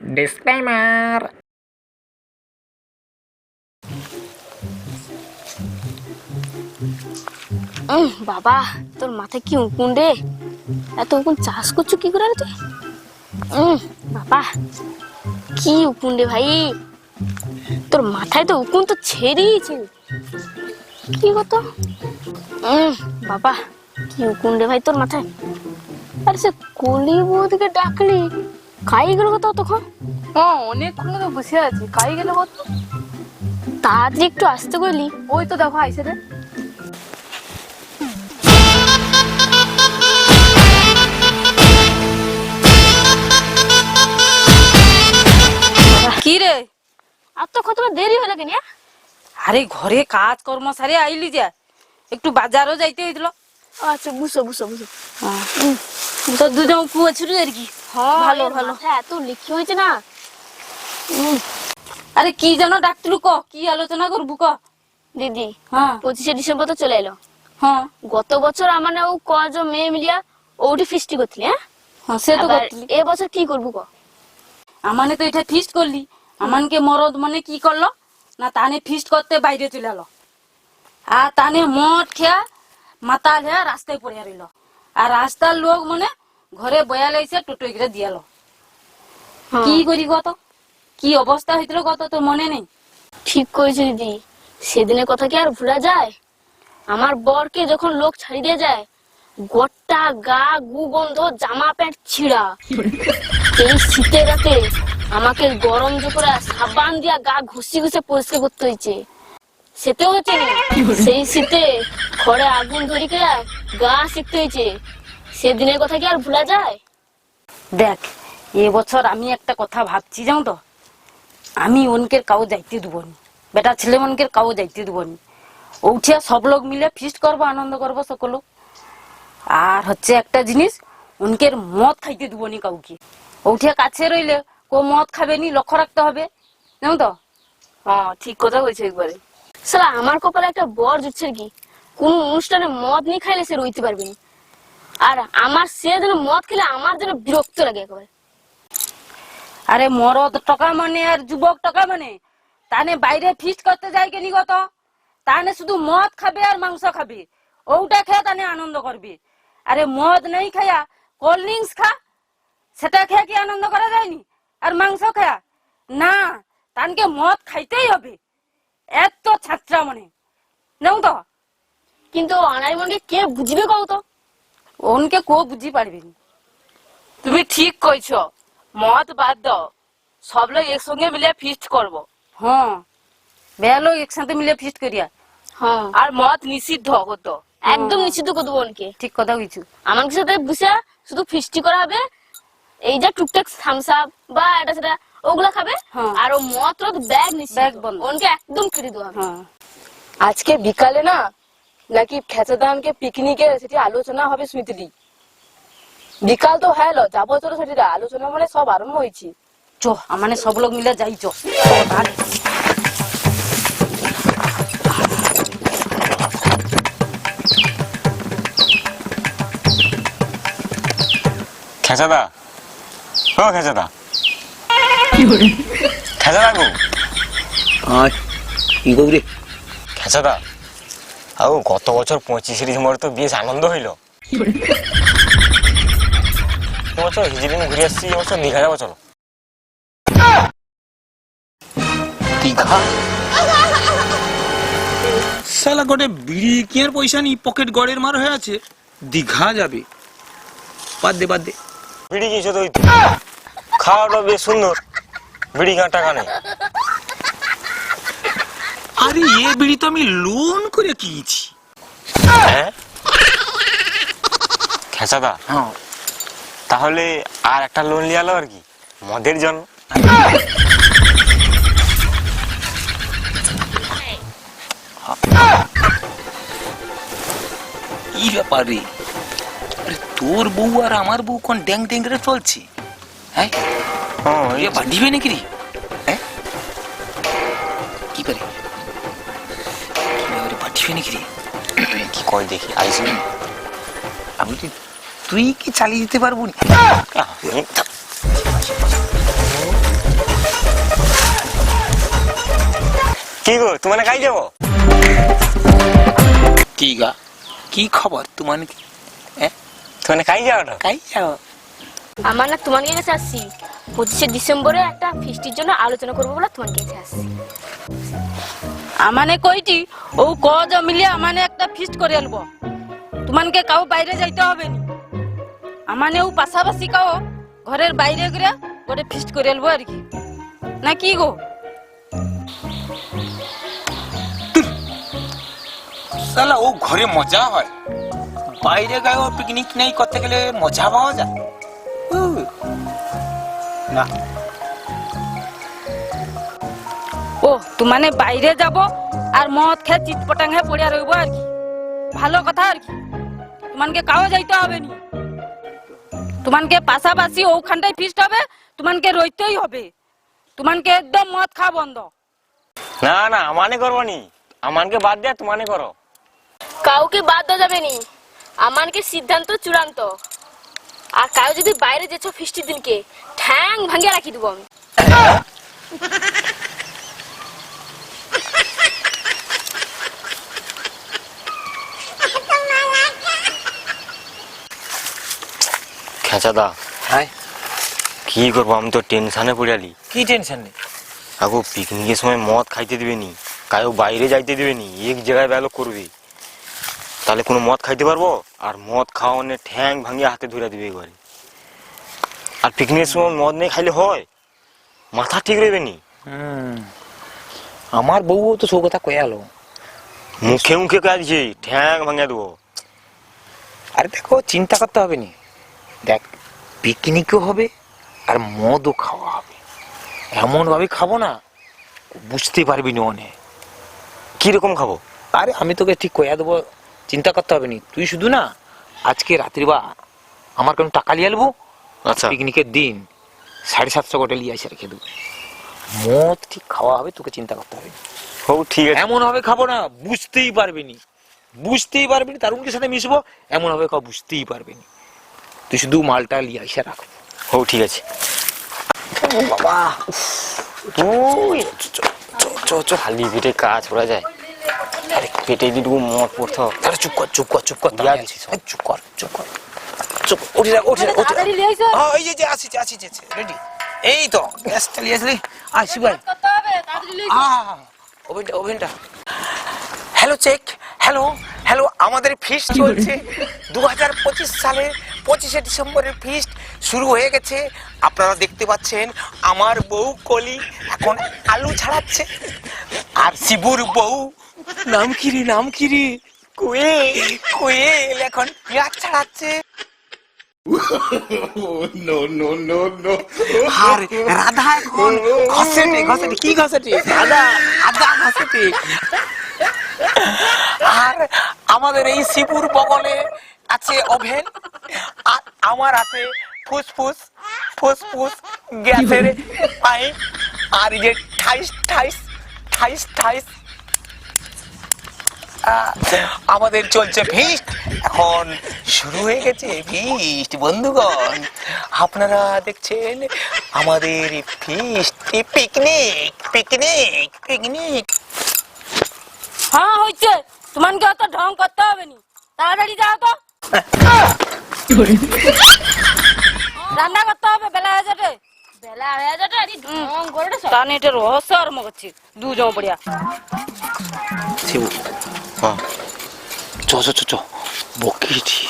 Disclaimer বাবা তোর মাথায় কি উকুন রে? এত উকুন চাষ করছ কি করে তুই? বাবা কি উকুন রে ভাই? তোর মাথায় তো উকুন তো ছেড়িয়েছে কি উম, বাবা কি উকুন রে ভাই তোর মাথায়? আরে সে কলি বৌদিকে ডাকলি। খাই গেল কত তখন? হ্যাঁ অনেকক্ষণ তো বসে আছি। কাই গেলে বল তাড়াতাড়ি একটু আসতে করলি ওই তো দেখো আইসে রে কি রে? আর তো কত দেরি হলো কেন? আরে ঘরে কাজ কর্ম সারে আইলি যা। একটু বাজারও যাইতে হইছিল আচ্ছা বুঝো বুঝো বুঝো তো দুজন উপু ছিল আর কি? ভালো ভালো। হ্যাঁ এত লিখি হয়েছে না। আরে কি যেন ডাকতিলু ক কি আলোচনা করবু ক? দিদি হ্যাঁ। পঁচিশে ডিসেম্বর তো চলে এলো। হ্যাঁ। গত বছর আমার ও কজ মেয়ে মিলিয়া ওটি ফিস্টি করছিলি হ্যাঁ? হ্যাঁ সে তো এ বছর কি করব ক? আমানে তো এটা ফিস্ট করলি। আমানকে মরদ মানে কি করল? না তানে ফিস্ট করতে বাইরে চলে এলো। আর তানে মদ খেয়া মাতাল হ্যা রাস্তায় পড়ে আর রাস্তার লোক মানে ঘরে বয়া লাইছে টোটো করে দিয়ালো কি করি গত কি অবস্থা হয়েছিল গত তোর মনে নেই। ঠিক করেছে দিদি। সেদিনের কথা কি আর ভুলা যায়? আমার বরকে যখন লোক ছাড়ি দিয়ে যায় গোটা গা গু গন্ধ জামা প্যান্ট ছিঁড়া। এই শীতের রাতে আমাকে গরম জোকরা সাবান দিয়া গা ঘষি ঘুষে পরিষ্কার করতে হয়েছে সেতেও হচ্ছে না সেই শীতে ঘরে আগুন ধরি কে গা শিখতে হয়েছে সেদিনের কথা কি আর ভুলা যায়? দেখ এবছর আমি একটা কথা ভাবছি জানো তো? আমি অনকের কাউ যাইতে দেবো নি। বেটা ছেলে মনকের কাউ যাইতে দেবো নি। উঠিয়া সব লোক মিলে ফিস্ট করব আনন্দ করব সকল আর হচ্ছে একটা জিনিস উনকের মদ খাইতে দেবো নি কাউকে। উঠিয়া কাছে রইলে কো মদ খাবে নি লক্ষ্য রাখতে হবে জানো তো? হ্যাঁ ঠিক কথা কইছে একবারে। সালা আমার কপালে একটা বর জুটছে কি? কোন অনুষ্ঠানে মদ নিয়ে খাইলে সে রইতে পারবে না। আর আমার সে যেন মদ খেলে আমার যেন বিরক্ত লাগে একেবারে। আরে মরদ টাকা মানে আর যুবক টাকা মানে? তানে বাইরে ফিস্ট করতে যায় কেনি গত তানে শুধু মদ খাবে আর মাংস খাবে। ওটা খেয়ে তানে আনন্দ করবে। আরে মদ নেই খায়া, কোল্ড ড্রিঙ্কস খা। সেটা খেয়ে কি আনন্দ করা যায়নি? আর মাংস খায়া না, তানকে মদ খাইতেই হবে। এত ছাত্রা মনে। নেও তো। কিন্তু আনারি মনকে কে বুঝবে কও তো? ওনকে কো বুঝি পারবেনি। তুমি ঠিক কইছো মদ বাদ দাও। সব লোক একসঙ্গে মিলে ফিস্ট করব। হ্যাঁ বেলো একসাথে মিলে ফিস্ট করিয়া। হ্যাঁ। আর মদ নিষিদ্ধ হতো একদম নিশ্চিত করে দেবো ওনকে। ঠিক কথা কিছু আমার সাথে বসে শুধু ফিস্টি করা হবে। এই যে টুকটাক থামস আপ বা এটা সেটা ওগুলা খাবে। হ্যাঁ। আর ও মদ রদ ব্যাগ নিশ্চিত ব্যাগ বন্ধ। ওনকে একদম ফিরে দেওয়া হ্যাঁ। আজকে বিকালে না নাকি খেচাদানকে পিকনিকে সেটি আলোচনা হবে শুনতেলি বিকাল তো হ্যালো যাব চলো সেটি আলোচনা মানে সব আরম্ভ হয়েছে। চো মানে সব লোক মিলে যাই চো। খেচাদা? ও খেচাদা। খেচাদা গো। আর কি করবি খেচাদা আও গত বছর পঁচিশে ডিসেম্বর তো বেশ আনন্দ হইল। এবছর হিজিলিন ঘুরে আসছি এবছর দীঘা যাব চলো। দীঘা? সালা গোটে বিড়ি কিয়ার পয়সা নি পকেট গড়ের মার হয়ে আছে। দীঘা যাবে। বাদ দে বাদ দে বিড়ি কিনছো তো খাওয়াটা বেশ সুন্দর। বিড়ি গাঁ টাকা নেই আরে এ বিড়ি তো আমি লোন করে কিনেছি। হ্যাঁ? খেচাদা হ্যাঁ। তাহলে আর একটা লোন লিয়ালো আর কি? মদের জন্য? কি ব্যাপার। রে আরে তোর বউ আর আমার বউ কোন ড্যাং ড্যাং করে চলছে? হ্যাঁ? বাঁধিবে নাকি রে? আইসবি নাকি রে কি কয় দেখি? আইসবি আমি তুই তুই কি চালিয়ে দিতে পারব কি গো তোমার গাই যাব? কি গা? কি খবর তোমার কি হ্যাঁ? তোমার কাই যাও না কাই যাও আমার না তোমার কাছে আসছি। পঁচিশে ডিসেম্বরে একটা ফিস্টির জন্য আলোচনা করব বলে তোমার কাছে আসছি। আমানে কইটি, ও কজ মিলিয়ে আমানে একটা ফিস্ট করে আলবো তোমানকে কাউ বাইরে যাইতে হবে নি। আমানে ও পাশাপাশি কাও ঘরের বাইরে করে গোটে ফিস্ট করে আলবো আর কি। না কি গো? সালা ও ঘরে মজা হয়। বাইরে গায়ে পিকনিক নেই করতে গেলে মজা পাওয়া যায়। না। ও তোমানে বাইরে যাব আর মদ খেয়ে চিটপটাং হয়ে পড়ে রইব আর কি? ভালো কথা আর কি? তোমানকে কাও যাইতে হবে নি? তোমানকে পাশাপাশি ওখানটায় ফিস্ট হবে তোমানকে রইতেই হবে। তোমানকে একদম মদ খাওয়া বন্ধ। না না আমানে করব নি। আমানকে বাদ দেয়া তোমানে করো। কাউকে বাদ দেওয়া যাবে নি। আমানকে সিদ্ধান্ত চূড়ান্ত। আর কাউ যদি বাইরে যেছো ফিস্টির দিনকে ঠ্যাং ভাঙিয়ে রাখি দেবো আমি। খেঁচাদা হ্যাঁ কি করব আমি তো টেনশনে পড়ালি কি টেনশন নেই আগো পিকনিকের সময় মদ খাইতে দিবে নি কায়ও বাইরে যাইতে দিবে নি এক জায়গায় ব্যালো করবে। তাহলে কোনো মদ খাইতে পারব? আর মদ খাওয়ানে ঠ্যাং ভাঙিয়ে হাতে ধরে দিবে ঘরে আর পিকনিকের সময় মদ নেই খাইলে হয়? মাথা ঠিক রইবে নি। আমার বউ তো সব কথা কয়ে আলো। মুখে মুখে কাজছে ঠ্যাং ভাঙিয়ে দেবো। আরে দেখো চিন্তা করতে হবে নি। দেখ পিকনিকও হবে আর মদও খাওয়া হবে। এমনভাবে খাব না বুঝতে পারবি না অনেক। কীরকম খাব? আরে আমি তোকে ঠিক কয়া দেবো চিন্তা করতে হবে নি। তুই শুধু না আজকে রাত্রি বা আমার কোনো টাকা লিয়ে আলবো আচ্ছা। পিকনিকের দিন সাড়ে সাতশো কোটা লিয়ে এসে রেখে দেবো। মদ ঠিক খাওয়া হবে তোকে চিন্তা করতে হবে না। হো ঠিক আছে। এমন হবে খাব না বুঝতেই পারবি নি। বুঝতেই পারবি নি তারুণকে সাথে মিশবো এমন হবে খাওয়া বুঝতেই পারবি নি। তুই শুধু মালটা লিয়ে এসে রাখব হো ঠিক আছে। বাবা চ চ খালি পেটে কাজ করা যায়। আরে পেটে পড়তে। হবে। আরে চুপ কর চুপ কর চুপ কর দিয়া চুপ কর চুপ কর। চুপ উঠে উঠে লিয়ে আইসো। হ্যাঁ এই যে যে আসিছে আসিছে রেডি এই তো গ্যাস চালিয়ে আসলি? আইসো। আহ ওভেনটা ওভেনটা হ্যালো চেক হ্যালো হ্যালো আমাদের ফিস্ট চলছে। দু হাজার পঁচিশ সালের পঁচিশে ডিসেম্বরের ফিস্ট শুরু হয়ে গেছে। আপনারা দেখতে পাচ্ছেন আমার বউ কলি এখন আলু ছাড়াচ্ছে। আর শিবুর বউ নাম কি রে নাম কি রে? কোয়েল কোয়েল এখন পেঁয়াজ ছাড়াচ্ছে। আর রাধা এখন কি রাধা আদা আর আমাদের এই শিবুর বগলে আছে ওভেন আর আমার হাতে ফুসফুস ফুসফুস গ্যাসের পাইপ আর এই যে ঠাইস ঠাইস ঠাইস ঠাইস। আমাদের চলছে ফিস্ট এখন শুরু হয়ে গেছে ফিস্ট বন্ধুগণ। আপনারা দেখছেন আমাদের ফিস্ট পিকনিক পিকনিক পিকনিক হ্যাঁ হয়েছে। তোমাকে অত ঢং করতে হবে নি। তাড়াতাড়ি যাও তো। রান্না করতে হবে বেলা হয়ে যাবে। বেলা হয়ে যাবে আরে ঢং করে রে সব। তাহলে এটা রহস্য আরম্ভ করছি। দুজন পড়িয়া শিবু হ্যাঁ চ চ চ চ। বকিছি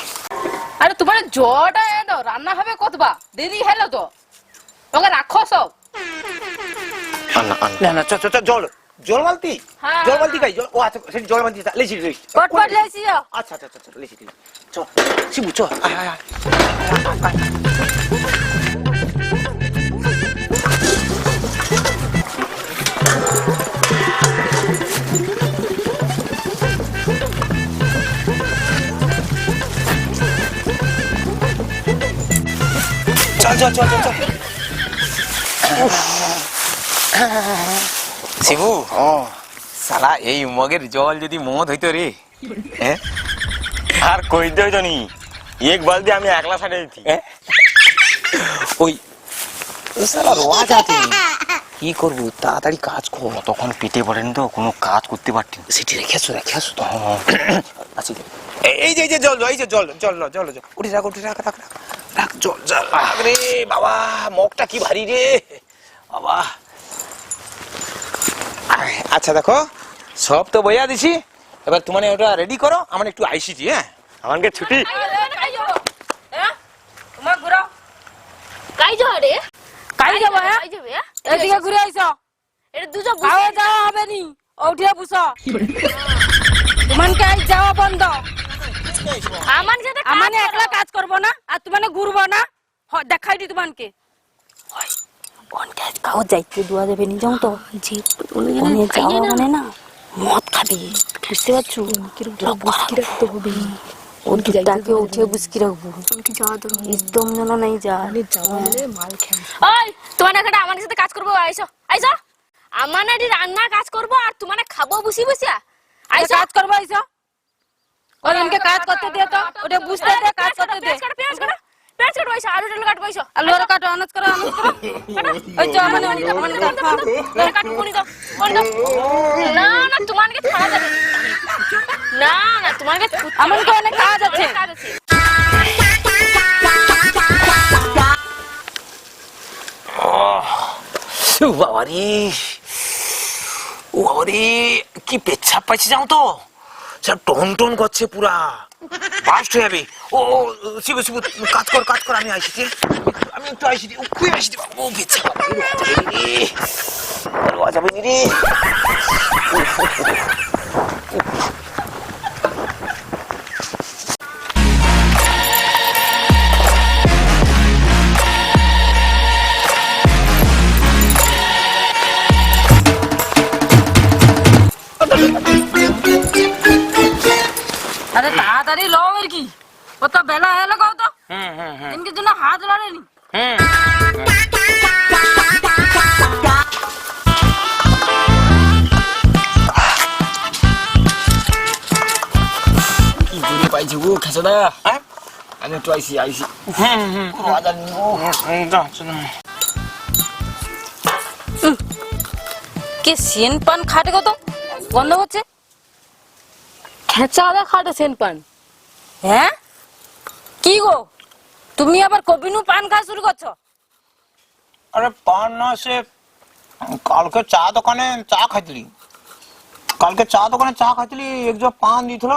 আরে তোমার জটা এ দাও রান্না হবে কতবা? দেরি হলো তো। তোকে রাখো সব। আন্না আন্না না না চ চ চ জল। জল বালতি হ্যাঁ, জল বালতি খাই। জল ও আচ্ছা সেটি জল বালতি লেছি লেছি। পট পট লেছি। যাও আচ্ছা আচ্ছা আচ্ছা লেছি লেছি। চ শিবু চ আয় আয় আয়। চল চল চল চল চল। শিবু। সালা এই মগের জল যদি মদ হইতো রে হ্যাঁ আর কইতে হইতো নি এক বালতি আমি একলা ছাড়ে দিতি। ওই সালা রোয়াজ আছে কি করব? তাড়াতাড়ি কাজ কর। তখন পেটে পড়েনি তো কোনো কাজ করতে পারতেন সেটি রেখে আসো রেখে আসো তো। আচ্ছা এই- যে এই যে জল এই যে জল জল জল জল উঠে রাখ উঠে রাখ রাখ রাখ। রাখ জল জল। রাখ রে বাবা মগটা কি ভারী রে। বাবা। আচ্ছা দেখো সব তো বইয়া দিছি। এবার তোমার ওটা রেডি করো আমার একটু আইসিটি হ্যাঁ? আমাকে ছুটি। কাই যাও রে কাই যাব? এদিকে ঘুরে আইসো এটা দুজন খাওয়া যাওয়া হবে নি ওঠিয়ে বুঝো তোমাকে আজ যাওয়া বন্ধ আমার সাথে একলা কাজ করব না আর তোমানে ঘুরবো না। হ- দেখাই দি তোমাকে কাউ যাইতে দুয়া দেবে নি যাও তো। যে ওনে যাওয়া মানে না মদ খাবি। বুঝতে পারছ? রাখতে হবে। ও দুটাকে উঠে বুঝকি রাখব। একদম যেন নাই যা তোমার একটা আমার সাথে কাজ করব? আইসো আইসো আমার রান্না কাজ করব আর তোমার খাব বসি বসিয়া আইসো কাজ করব আইসো ওদেরকে কাজ করতে দে তো। ওটা বুঝতে দে কাজ করতে দে। কাটো কাটো কাটো আইসো আলু টালু কাটবো আইসো আলু আর কাটো আনাজ করো আনাজ করো। ওই তো মানে মানে মানে ধরে কাটো। কোনি দাও কোনি দাও না না তোমাকে ছাড়া যাবে না। না তোমাকে আমার তো অনেক কাজ আছে। কাজ আছে। বাবারি ও কি পেচ্ছাপ পাইছে যাও তো? সব টন টন করছে পুরা। বাস্ট হয়ে যাবে ও শিবু শিবু কাজ কর কাজ কর আমি আইসি আমি একটু আইসি ও খুবই আইসি ও রোয়া যাবে রে একটু আইসি আইসি। বাজার নিবো। কে সেন পান খাটে কত? বন্ধ হচ্ছে। খেঁচা আদা খাটে সেন পান। হ্যাঁ? কি গো? তুমি আবার কবিনু পান খাওয়া শুরু করছ? আরে পান না সে কালকে চা দোকানে চা খাইছিলি কালকে চা দোকানে চা খাইছিলি একজন পান দিছিল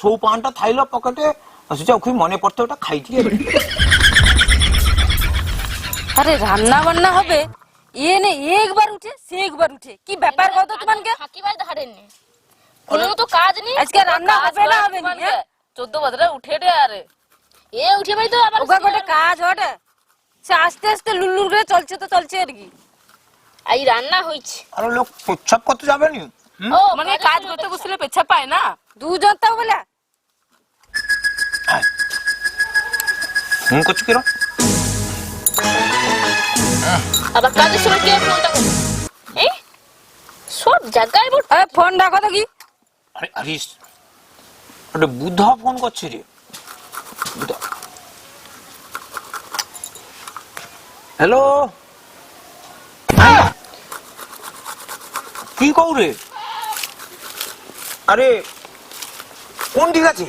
সৌ পানটা থাইলো পকেটে সেটা খুবই মনে পড়তে ওটা খাইছিলি আরে রান্না বান্না হবে? ইয়ে নে একবার উঠে সে একবার উঠে। কি ব্যাপার কত তোমাকে? ফাঁকি বাড়িতে হারেননি কোনো তো কাজ নেই। আজকে রান্না হবে না হবে নি হ্যাঁ? চোদ্দ বছরে উঠে রে আরে। এ উঠে ভাই তো আবার ওকে গোটে কাজ ওটে সে আস্তে আস্তে লুল্লুর করে চলছে তো চলছে আর কি। এই রান্না হইছে। আরে লোক প্রচ্ছাপ করতে যাবে নি? ও মানে কাজ করতে বসলে পেছা পায় না? দুজন তো বলে ফোন করছ কিরম আবার কাজের সময় কে ফোনটা করবে এই সব জায়গায় বট আরে ফোন রাখো তো কি আরে আরে আরে বুদ্ধা ফোন করছে রে। বুদ্ধা হ্যালো? কি কও রে? আরে কোন ঠিক আছে?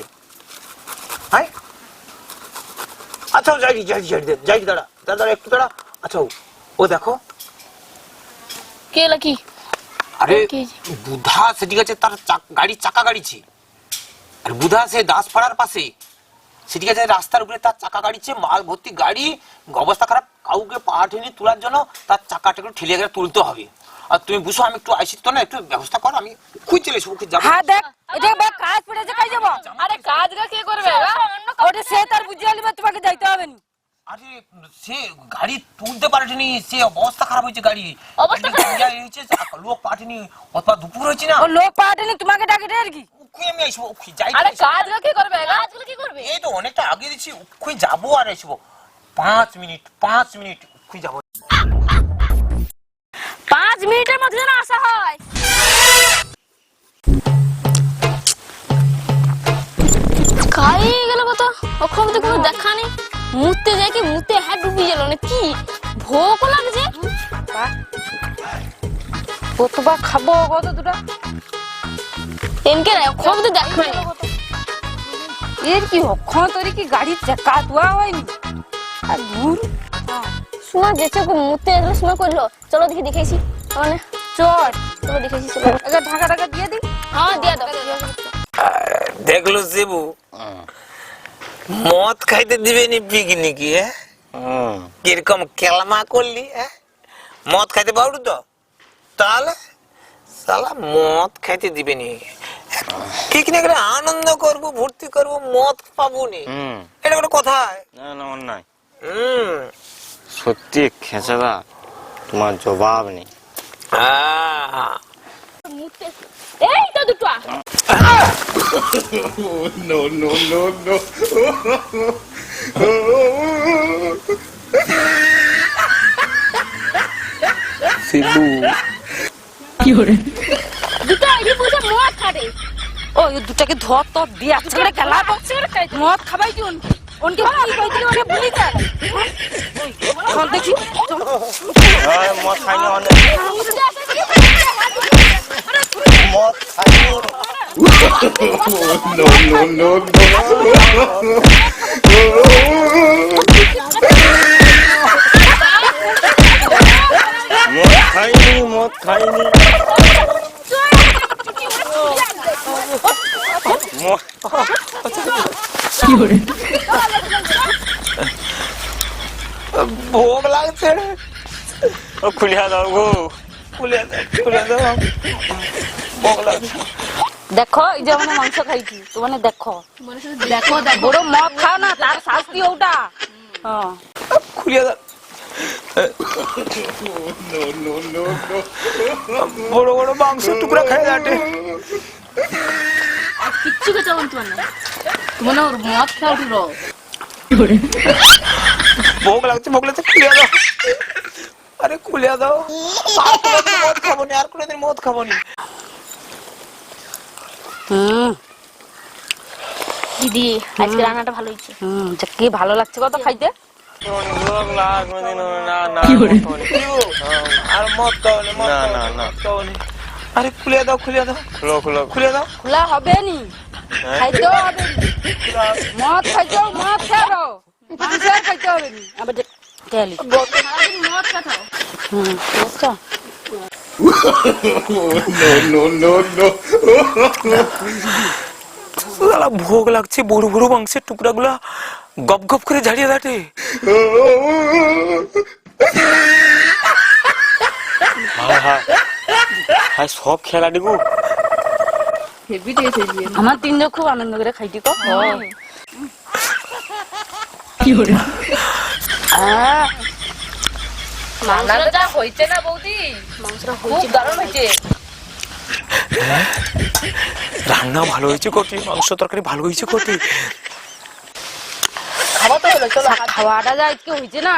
আচ্ছা যাই যাই যাই যাই দাঁড়া দাঁড়া একটু দাঁড়া। আচ্ছা ও- দেখো। কে লাকি আরে কি? বুধা সেটি আছে তার চাক- গাড়ির চাকা গাড়িছে। আর বুধা সে দাসপাড়ার পাশে। সেটি আছে রাস্তার উপরে তার চাকা গাড়িছে মাল ভর্তি গাড়ি অবস্থা খারাপ। কাউকে পাহাড় তোলার জন্য তার চাকাটা একটু ঠেলে গেলে তুলতে হবে। আর তুমি বুঝো আমি একটু আইসি তো না একটু ব্যবস্থা করো আমি খুঁজ চলে এসবো যাব। হ্যাঁ দেখ এটা বা কাজ পড়েছে কাজ যাব। আরে কাজটা কে করবে ওটা সে তার বুঝিয়ে নিবে তোমাকে যাইতে হবে না। আরে সে গাড়ি তুলতে পারেনি সে অবস্থা খারাপ হয়েছে গাড়ি। অবস্থা ইয়া হয়েছে লোক পাঠেনি অথবা দুপুর হয়েছে না। লোক পাঠানি তোমাকে ডাকে আর কি। ওখানে আমি আসব ওখানে যাই আরে কাজটা কে করবে কাজগুলো কি করবে? এই তো অনেকটা আগে দিচ্ছি ওখানে যাব আর আসব পাঁচ মিনিট পাঁচ মিনিট ওখানে যাব। পাঁচ মিনিটের মধ্যে যেন আসা হয়। খাই গেল কত? ওখান মধ্যে কোনো দেখা নেই। মুতে যাই কি? মুতে হ্যাঁ ডুবি গেল না কি? ভোক লাগছে কতবার খাব কত দুটা? এনকে না খোঁজ তো দেখবে এর কি অক্ষণ তোর কি গাড়ির চাকা ধোয়া হয়নি? আর দূর সোনা যেছে মুতে এলো সোনা করল চলো দেখি দেখেছি। মানে চলো। দেখেছি চলো। এবার ঢাকা ঢাকা দিয়ে দিই? হ্যাঁ দিয়া দাও। দেখল শিবু মদ খাইতে দিবেনি পিকনিকে হ্যাঁ? কীরকম কেলমা করলি হ্যাঁ? মদ খাইতে পারু তো? তাহলে সালা মদ খাইতে দিবেনি পিকনিক আনন্দ করব ভর্তি করব মদ পাবো নি। এটা কোনো কথা না না অন্যায়। হুম। সত্যি খেঁচাদা তোমার জবাব নেই। আহ, মুতে এই তো দুটো। শিবু দুটো আইডি পুষে মদ খাবে। ও দুটাকে ধর তো দিয়ে খেলা মদ খাবাই কি ওনকে ওনকে কি কইছিলি ওরে ভুলি যা চল দেখি। চল। এই, মদ খাইনি অনেক। মদ খাইনি। মদ খাইনি মদ খাইনি। মদ ভোগ লাগছে ও খুলিয়া দাও গো খুলে দাও খুলে দাও ভোগ লাগছে দেখো এই যে মানে মাংস খাইছি তো মানে দেখো দেখো বড় মদ খাও না তার শাস্তি ওটা হ্যাঁ খুলে দাও বড় বড় মাংস টুকরা খাই যাটে কিচ্ছু কে চলন্ত না মানে মদ খাও উঠিল ভোগ লাগছে ভোগ লাগছে খুলে দাও। আরে খুলে দাও। আর কোনোদিন মদ খাব নি আর কোনোদিন মদ খাব নি। দিদি আজকে রান্নাটা ভালো হয়েছে। হুম কি ভালো লাগছে কত খাইতে? না না আর মদ খাব না, না, না। মদ আরে খুলে দাও খুলে দাও। খুলো খুলো খুলে দাও। খোলা হবে নি? খাইতেও হবে মদ খাইতেও মদ খাব মাংস আর খাইতে হবে নি আবার যে- তেল সারাদিন মদ খাও হুম বুঝছ সালা ভোগ লাগছে বড় বড় মাংসের টুকরা গুলা গপ গপ করে ঝাড়িয়ে দাটে হায় সব খেলাটি গো আমার তিনজন খুব আনন্দ করে খাইটি কো মাংসটা হইছে না বৌদি? মাংসটা খুব দারুণ হয়েছে রান্না ভালো হয়েছে কটি মাংস তরকারি ভালো হয়েছে কটি। খাওয়াটা যা আজকে হয়েছে না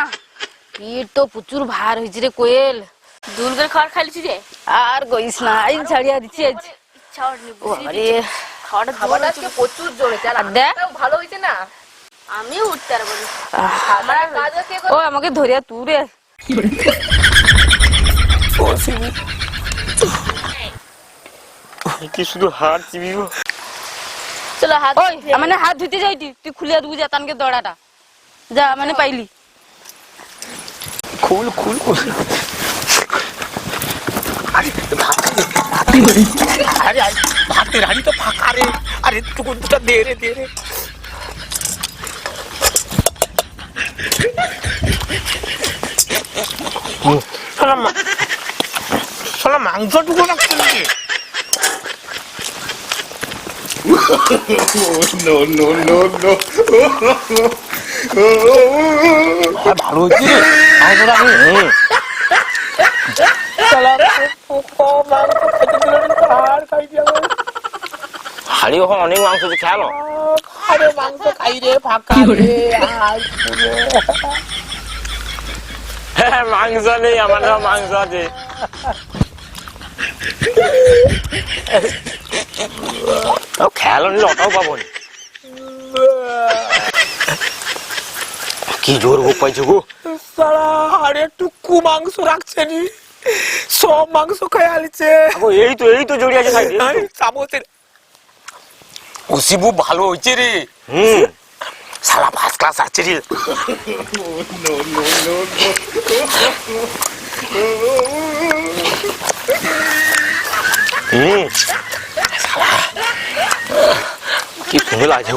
পেট তো প্রচুর ভার হয়েছে রে কোয়েল। দুর্গের খাবার খাইছি রে আর কইস না এই ছাড়িয়া দিচ্ছে ইচ্ছা হয়নি আরে। খাওয়াটা খাবারটা আজকে প্রচুর জোরেছে আর আর দেখ। ভালো হয়েছে না? আমিও উঠতে পারব না। আমার কাজ আছে ও আমাকে ধরিয়া তুরে কি শুধু হাত চিবিব? চলো হাত ওই মানে হাত ধুতে যাইতি তুই। খুলিয়া দিবি যা তানকে দড়াটা। যা মানে পাইলি। খুল খুল খুল। আরে ভাত আরে আরে, ভাতের হাড়ি তো ফাঁকা রে। আরে টুকুর দুটা দে রে দে রে শালা মা- শালা মাংস টুকু রাখছে নাকি আর ভালো হচ্ছে রে মাংসটা আমি হুম শালা পোকা মাংস খেতে দিল না আর খাই যাবে হাড়ি ওখানে অনেক মাংস খেয়ালো আরে মাংস খাই রে ফাঁকা রে আর। হ্যাঁ মাংস নেই আমার সব মাংস আছে। খেয়ালো নিলে ওটাও পাবো কি জোর ভোগ পাইছো গো? সারা হাড়ে টুকু মাংস রাখছে নি। সব মাংস খাই আলিছে। এই তো এই তো জড়ি আছে চামচের ও শিবু ভালো হয়েছে রে। হুম। সালা ফার্স্ট ক্লাস আছে রে হুম কি সুন্দর লাগছে